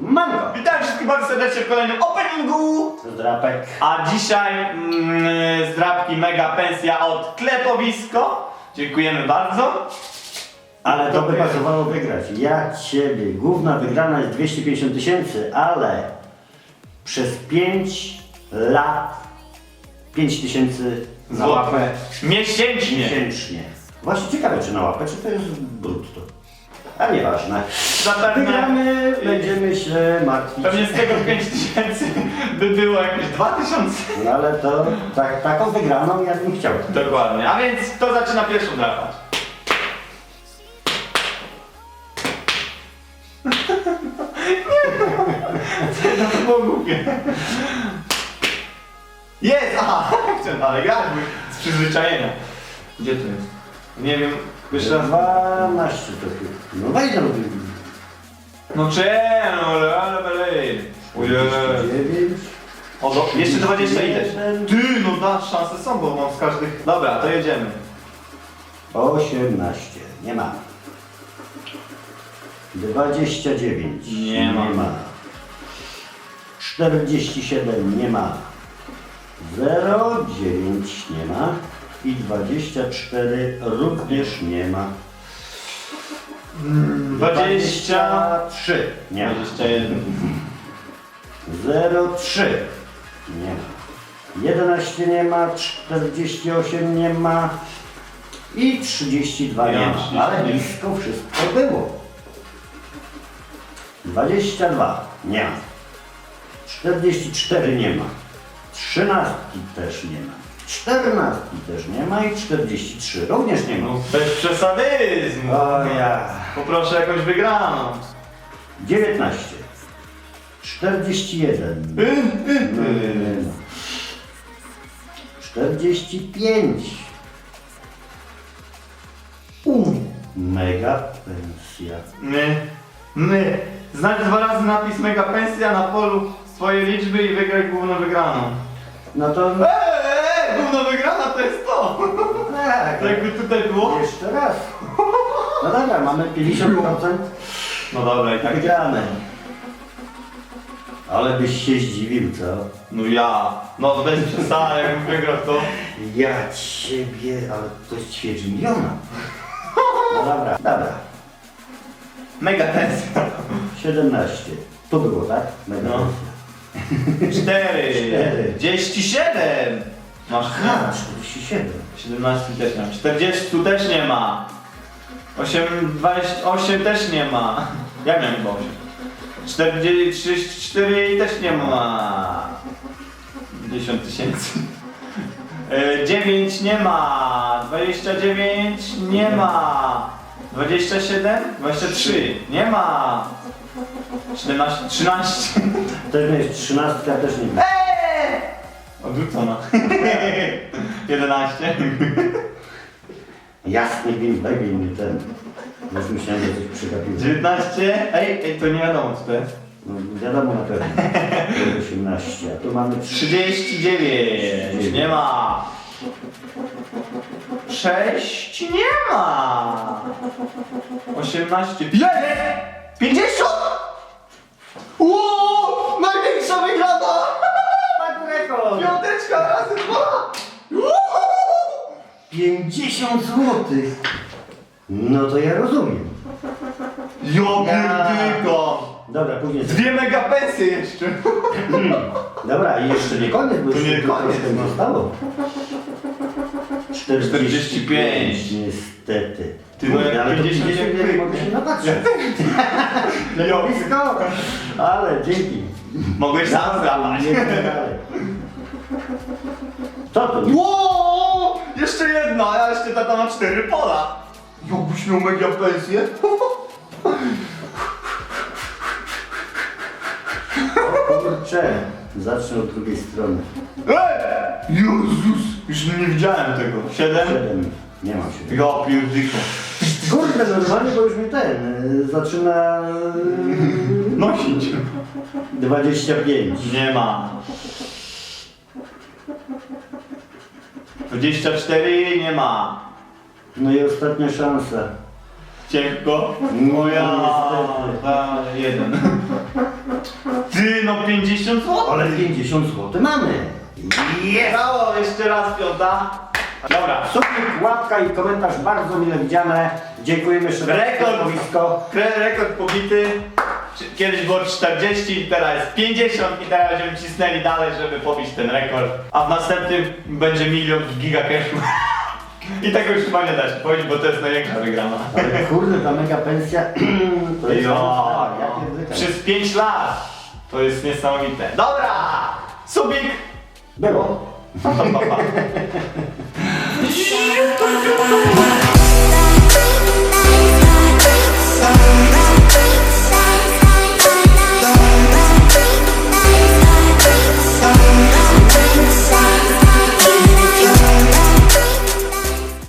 Mango! Witam wszystkich bardzo serdecznie w kolejnym openingu! Zdrapek. A dzisiaj mm, zdrabki mega pensja od Klepowisko. Dziękujemy bardzo. Ale to by pasowało wygrać. Ja ciebie. Główna wygrana jest 250 tysięcy, ale przez 5 lat 5 tysięcy na łapę Miesięcznie. miesięcznie. Właśnie ciekawe, czy na łapę, czy to jest brutto. A nieważne. Zapewne, Wygramy, będziemy się martwić. pewnie z tego 5000 by było jakieś 2000. No ale to tak, taką wygraną ja bym chciał. Dokładnie. A więc kto zaczyna pierwszą drapać? Nie, to było głupie. Jest! Aha! Chcę dalej grać, z przyzwyczajenia. Gdzie to jest? Nie wiem, raz. 12 to chyba. No wejdź no. No czemu, ale ale belej. Ojej. 9. O, do, jeszcze 20 ileś. Ty, no dasz szanse są, bo mam z każdych... Dobra, to jedziemy. 18. Nie ma. 29. Nie ma. 47. Nie ma. 0, 9 nie ma. I 24 również nie ma. 20... 23. Nie ma. 21. 0, 3. Nie ma. 11 nie ma. 48 nie ma. I 32 nie Ja, ma. 32. Ale blisko wszystko było. 22 nie ma. 44 nie ma. 13 też nie ma. 14 też nie ma i 43 również nie ma. No bez przesadyzmu. O ja. Poproszę jakąś wygraną. 19. 41. Y, No, nie ma. 45. U. Mega pensja. My, my. Znajdź dwa razy napis mega pensja na polu swoje liczby i wygraj główną wygraną. No to Eee, Główna wygrana to jest to! Tak, To jakby tutaj było? jeszcze raz. No dobra, mamy 50% No dobra i tak. wygrane. Ale byś się zdziwił, co? No ja. No to bez przesady, jakbym wygrał to. Ja ciebie, ale to jest ćwierć miliona. No dobra, dobra. Mega tensja. 17. To było, tak? Mega No. 4, Cztery. 37, Masz Aha, 47. 17 też nie ma. 40 też nie ma. 8, 28 też nie ma. Ja miałem chyba 8. 40, 34 też nie ma. 10 tysięcy. E, 9 nie ma. 29 nie ma. 27? 23 nie ma. 17, 13. Też jest 13, też nie ma. Eee! Odrzucona. 11. Jasny daj mi ten. Już myślałem, że coś przegapiłem. 19. Ej, ej, to nie wiadomo co to jest. No, wiadomo na pewno. To jest 18, a tu mamy 3. 39. Nie ma. 6 nie ma. 18. Jest! 50! Uuu! Największa wygrana! Tak, rekord! Piąteczka razy dwa! 50 zł. No to ja rozumiem. Jo, pierdyko! Dobra, później. Dwie mega pensje jeszcze. Dobra, i jeszcze nie koniec, bo To jeszcze nie tylko koniec, troszkę no. zostało. 45. Niestety. Ty, no jak ale to 50 50 nie mogę się napatrzeć. Jo. Blisko, ale dzięki. Mogłeś sam złapać. Nie dalej. Co to? Ło! Jeszcze jedna, a ja jeszcze tata ma cztery pola. Jakbyś miał mega pensję? Kurczę, zacznę od drugiej strony. Ej! Jezus! Już nie widziałem tego. Siedem? 7. Nie mam 7. Ja pierdyko. Kurde, normalnie, bo już mi ten y, zaczyna y, Nosić. 25. Nie ma. 24 nie ma. No i ostatnia szansa. Ciężko. No, ja, niestety. jeden. Ty, no 50 zł. Ale 50 zł mamy. Jest! Brawo, jeszcze raz piąta. Dobra, Subik, łapka i komentarz bardzo mile widziane. Dziękujemy za Rekord. stanowisko. Kre- rekord pobity. Czy- Kiedyś było 40, teraz jest 50 i teraz będziemy cisnęli dalej, żeby pobić ten rekord. A w następnym będzie milion giga cashu. I tego już chyba nie da się powiedzieć, bo to jest największa wygrana. Ale kurde, ta mega pensja to jest Jo, ja pierdolę. przez 5 lat. To jest niesamowite. Dobra! Subik! Było. Pa, pa, pa.